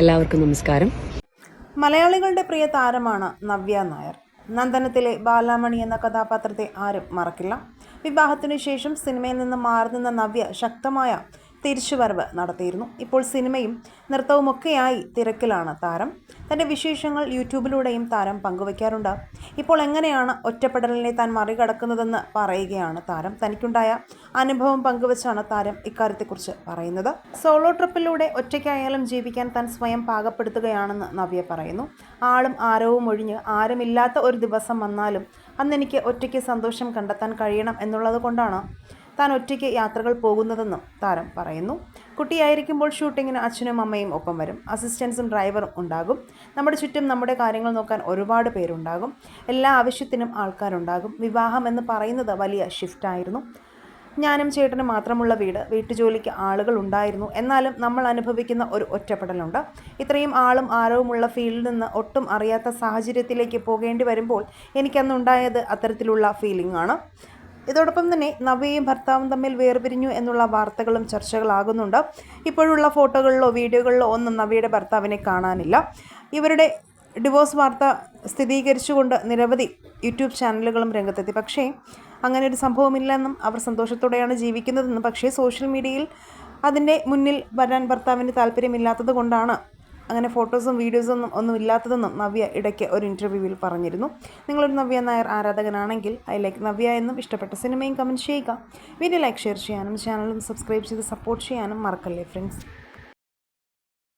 എല്ലാവർക്കും നമസ്കാരം. മലയാളികളുടെ പ്രിയ താരമാണ് നവ്യ നായർ. നന്ദനത്തിലെ ബാലാമണി എന്ന കഥാപാത്രത്തെ ആരും മറക്കില്ല. വിവാഹത്തിനു ശേഷം സിനിമയിൽ നിന്ന് മാറി നിന്ന നവ്യ ശക്തമായ തിരിച്ചുവരവ് നടത്തിയിരുന്നു. ഇപ്പോൾ സിനിമയും നൃത്തവും നൃത്തവുമൊക്കെയായി തിരക്കിലാണ് താരം. തന്റെ വിശേഷങ്ങൾ യൂട്യൂബിലൂടെയും താരം പങ്കുവയ്ക്കാറുണ്ട്. ഇപ്പോൾ എങ്ങനെയാണ് ഒറ്റപ്പെടലിനെ താൻ മറികടക്കുന്നതെന്ന് പറയുകയാണ് താരം. തനിക്കുണ്ടായ അനുഭവം പങ്കുവച്ചാണ് താരം ഇക്കാര്യത്തെക്കുറിച്ച് പറയുന്നത്. സോളോ ട്രിപ്പിലൂടെ ഒറ്റയ്ക്കായാലും ജീവിക്കാൻ താൻ സ്വയം പാകപ്പെടുത്തുകയാണെന്ന് നവ്യ പറയുന്നു. ആളും ആരവും ഒഴിഞ്ഞ് ആരുമില്ലാത്ത ഒരു ദിവസം വന്നാലും അന്നെനിക്ക് ഒറ്റയ്ക്ക് സന്തോഷം കണ്ടെത്താൻ കഴിയണം എന്നുള്ളത് കൊണ്ടാണ്. താൻ ഒറ്റയ്ക്ക് യാത്രകൾ പോകുന്നതെന്നും താരം പറയുന്നു. കുട്ടിയായിരിക്കുമ്പോൾ ഷൂട്ടിങ്ങിന് അച്ഛനും അമ്മയും ഒപ്പം വരും. അസിസ്റ്റൻസും ഡ്രൈവറും ഉണ്ടാകും. നമ്മുടെ ചുറ്റും നമ്മുടെ കാര്യങ്ങൾ നോക്കാൻ ഒരുപാട് പേരുണ്ടാകും. എല്ലാ ആവശ്യത്തിനും ആൾക്കാരുണ്ടാകും. വിവാഹം എന്ന് പറയുന്നത് വലിയ ഷിഫ്റ്റായിരുന്നു ഞാനും ചേട്ടനും മാത്രമുള്ള വീട്. വീട്ടുജോലിക്ക് ആളുകൾ ഉണ്ടായിരുന്നു. എന്നാലും നമ്മൾ അനുഭവിക്കുന്ന ഒരു ഒറ്റപ്പെടലുണ്ട്. ഇത്രയും ആളും ആരവുമുള്ള ഫീൽഡിൽ നിന്ന് ഒട്ടും അറിയാത്ത സാഹചര്യത്തിലേക്ക് പോകേണ്ടി വരുമ്പോൾ എനിക്കന്നുണ്ടായത് അത്തരത്തിലുള്ള ഫീലിംഗ് ആണ്. ഇതോടൊപ്പം തന്നെ നവ്യയും ഭർത്താവും തമ്മിൽ വേർപിരിഞ്ഞു എന്നുള്ള വാർത്തകളും ചർച്ചകളാകുന്നുണ്ട്. ഇപ്പോഴുള്ള ഫോട്ടോകളിലോ വീഡിയോകളിലോ ഒന്നും നവ്യയുടെ ഭർത്താവിനെ കാണാനില്ല. ഇവരുടെ ഡിവോഴ്സ് വാർത്ത സ്ഥിരീകരിച്ചുകൊണ്ട് നിരവധി യൂട്യൂബ് ചാനലുകളും രംഗത്തെത്തി. പക്ഷേ അങ്ങനെ ഒരു സംഭവമില്ലെന്നും അവർ സന്തോഷത്തോടെയാണ് ജീവിക്കുന്നതെന്നും. പക്ഷേ സോഷ്യൽ മീഡിയയിൽ അതിന്റെ മുന്നിൽ വരാൻ ഭർത്താവിന് താല്പര്യമില്ലാത്തത് കൊണ്ടാണ് അങ്ങനെ ഫോട്ടോസും വീഡിയോസൊന്നും ഒന്നും ഇല്ലാത്തതെന്നും നവ്യ ഇടയ്ക്ക് ഒരു ഇന്റർവ്യൂവിൽ പറഞ്ഞിരുന്നു. നിങ്ങളൊരു നവ്യ നായർ ആരാധകനാണെങ്കിൽ ഐ ലൈക്ക് നവ്യ എന്നും ഇഷ്ടപ്പെട്ട സിനിമയും കമന്റ് ചെയ്യുക. വീഡിയോ ലൈക്ക് ഷെയർ ചെയ്യാനും ചാനലും സബ്സ്ക്രൈബ് ചെയ്ത് സപ്പോർട്ട് ചെയ്യാനും മറക്കല്ലേ ഫ്രണ്ട്സ്